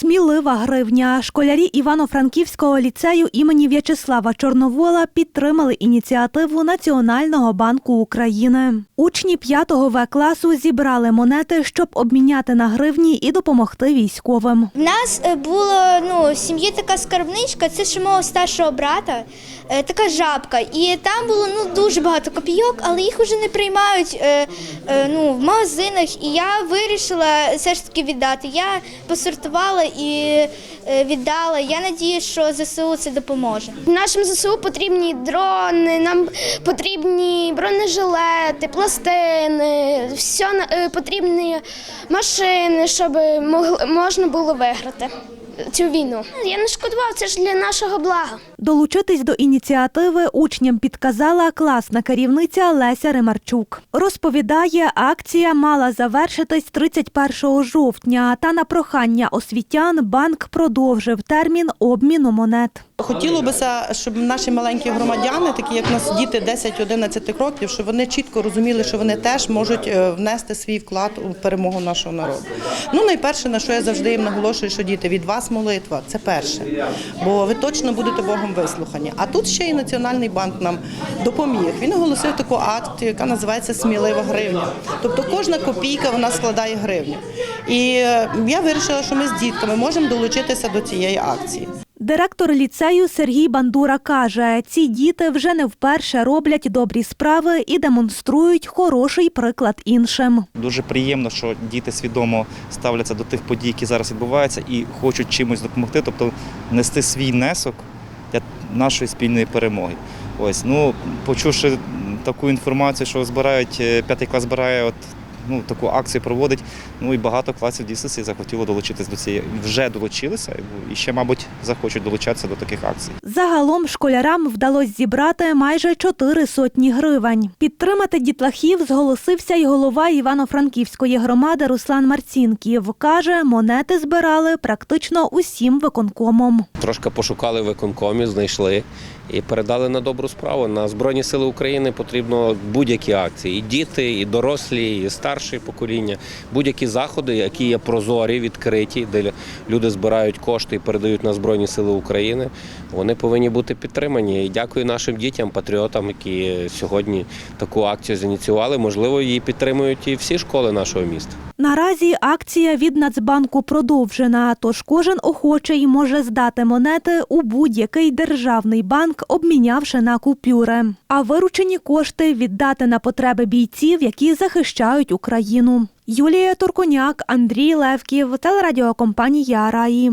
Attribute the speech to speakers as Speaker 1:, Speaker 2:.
Speaker 1: Смілива гривня. Школярі Івано-Франківського ліцею імені В'ячеслава Чорновола підтримали ініціативу Національного банку України. Учні 5 В класу зібрали монети, щоб обміняти на гривні і допомогти військовим.
Speaker 2: В нас е, було ну, в сім'ї така скарбничка, це ще мого старшого брата, е, така жабка. І там було ну, дуже багато копійок, але їх вже не приймають е, ну, в магазинах. І я вирішила все ж таки віддати. Я посортувала і е, віддала. Я надію, що ЗСУ це допоможе.
Speaker 3: Нашим ЗСУ потрібні дрони, нам потрібні бронежилети, пластини, все потрібні машини, щоб можна було виграти цю війну. Я не шкодував, це ж для нашого блага.
Speaker 1: Долучитись до ініціативи учням підказала класна керівниця Леся Римарчук. Розповідає, акція мала завершитись 31 жовтня, та на прохання освітян банк продовжив термін обміну монет.
Speaker 4: Хотіло бися, щоб наші маленькі громадяни, такі як у нас діти 10-11 років, щоб вони чітко розуміли, що вони теж можуть е, внести свій вклад у перемогу нашого народу. Ну, найперше, на що я завжди їм наголошую, що діти від вас молитва це перше, бо ви точно будете Богом вислухані. А тут ще і Національний банк нам допоміг. Він оголосив таку акцію, яка називається Смілива гривня. Тобто кожна копійка вона складає гривню. І е, я вирішила, що ми з дітками можемо долучитися до цієї акції.
Speaker 1: Директор ліцею Сергій Бандура каже, ці діти вже не вперше роблять добрі справи і демонструють хороший приклад іншим.
Speaker 5: Дуже приємно, що діти свідомо ставляться до тих подій, які зараз відбуваються, і хочуть чимось допомогти, тобто нести свій внесок для нашої спільної перемоги. Ось, ну, почувши таку інформацію, що збирають, е, п'ятий клас збирає от, ну, таку акцію проводить, ну і багато класів дійсно захотіло долучитись до цієї. Вже долучилися і ще, мабуть, захочуть долучатися до таких акцій.
Speaker 1: Загалом школярам вдалося зібрати майже чотири сотні гривень. Підтримати дітлахів зголосився й голова Івано-Франківської громади Руслан Марцінків. Каже, монети збирали практично усім виконкомом.
Speaker 6: Трошки пошукали виконкомі, знайшли і передали на добру справу. На Збройні Сили України потрібно будь-які акції. І діти, і дорослі, і старші покоління, будь-які заходи, які є прозорі, відкриті, де люди збирають кошти і передають на Збройні Сили України. Вони повинні бути підтримані. І дякую нашим дітям, патріотам, які сьогодні таку акцію зініціювали. Можливо, її підтримують і всі школи нашого міста.
Speaker 1: Наразі акція від Нацбанку продовжена, тож кожен охочий може здати монети у будь-який державний банк, обмінявши на купюри. А виручені кошти віддати на потреби бійців, які захищають Україну. Юлія Турконяк, Андрій Левків, телерадіокомпанія Раї.